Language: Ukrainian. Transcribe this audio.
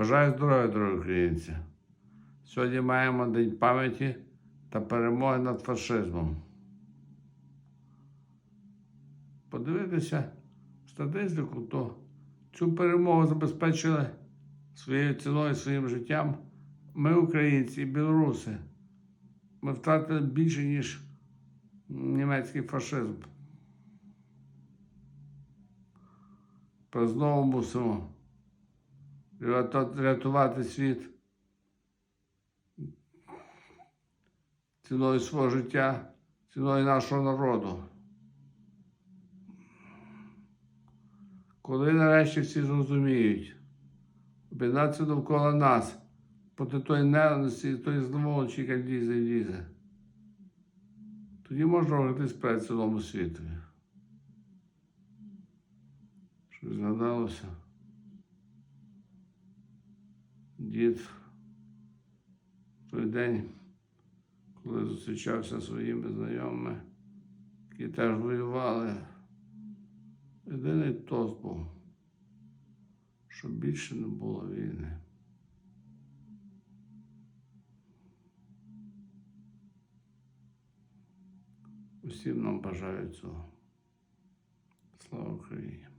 Бажаю здоров'я, дорогі українці. Сьогодні маємо День пам'яті та перемоги над фашизмом. Подивитися статистику, то цю перемогу забезпечили своєю ціною, своїм життям ми, українці і білоруси. Ми втратили більше, ніж німецький фашизм. Про знову мусимо рятувати світ ціною свого життя, ціною нашого народу. Коли нарешті всі зрозуміють, об'єднатися довкола нас проти тої ненависті, тої зловолочі, яка лізе і лізе, тоді можна рухатись перед цілому світу. Що згадалося? Дід в той день, коли зустрічався зі своїми знайомими, які теж воювали, єдиний тост був, щоб більше не було війни. Усім нам бажаю цього. Слава Україні!